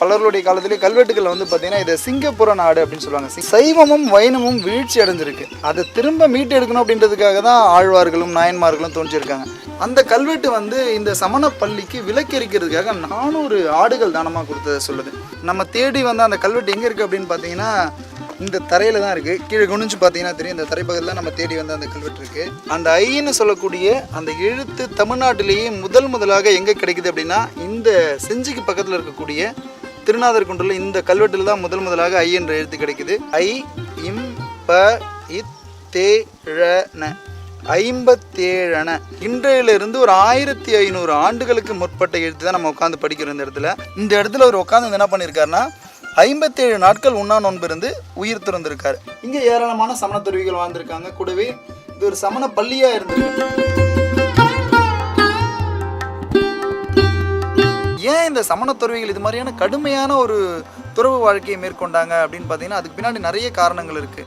பலருடைய காலத்திலே கல்வெட்டுகள் வந்து பார்த்தீங்கன்னா இது சிங்கப்புர நாடு அப்படின்னு சொல்லுவாங்க. சி- சைவமும் வைணமும் வீழ்ச்சி அடைஞ்சிருக்கு. அதை திரும்ப மீட்டு எடுக்கணும் அப்படின்றதுக்காக தான் ஆழ்வார்களும் நாயன்மார்களும் தோன்றியிருக்காங்க. அந்த கல்வெட்டு வந்து இந்த சமண பள்ளிக்கு விலக்கரிக்கிறதுக்காக நானூறு ஆடுகள் தானமாக கொடுத்ததை சொல்லுது. நம்ம தேடி வந்த அந்த கல்வெட்டு எங்கே இருக்குது அப்படின்னு பார்த்தீங்கன்னா இந்த தரையில் தான் இருக்குது கீழே குனிஞ்சு பார்த்தீங்கன்னா தெரியும். இந்த தரைப்பகுதியில் நம்ம தேடி வந்த அந்த கல்வெட்டு இருக்குது அந்த ஐன்னு சொல்லக்கூடிய அந்த எழுத்து தமிழ்நாட்டிலேயே முதல் முதலாக எங்கே கிடைக்குது அப்படின்னா இந்த செஞ்சிக்கு பக்கத்தில் இருக்கக்கூடிய திருநாதர் குன்றில் இந்த கல்வெட்டில் தான் முதல் முதலாக ஐ என்ற எழுத்து கிடைக்குது. ஐ இம் ப இத் தே ழ ஐம்பத்தேழன. இன்றையிலிருந்து ஒரு ஆயிரத்தி ஐநூறு ஆண்டுகளுக்கு முற்பட்ட எழுத்து தான் நம்ம உட்காந்து படிக்கிறோம் இந்த இடத்துல. இந்த இடத்துல அவர் உட்காந்து என்ன பண்ணியிருக்காருன்னா ஐம்பத்தேழு நாட்கள் உண்ணா நோன்பு இருந்து உயிர் திறந்திருக்காரு. இங்கே ஏராளமான சமண துறவிகள் வாழ்ந்திருக்காங்க. கூடவே இது ஒரு சமண பள்ளியாக இருந்திருக்கு. ஏன் இந்த சமண துறவிகள் இது மாதிரியான கடுமையான ஒரு துறவு வாழ்க்கையை மேற்கொண்டாங்க அப்படின்னு பார்த்தீங்கன்னா அதுக்கு பின்னாடி நிறைய காரணங்கள் இருக்குது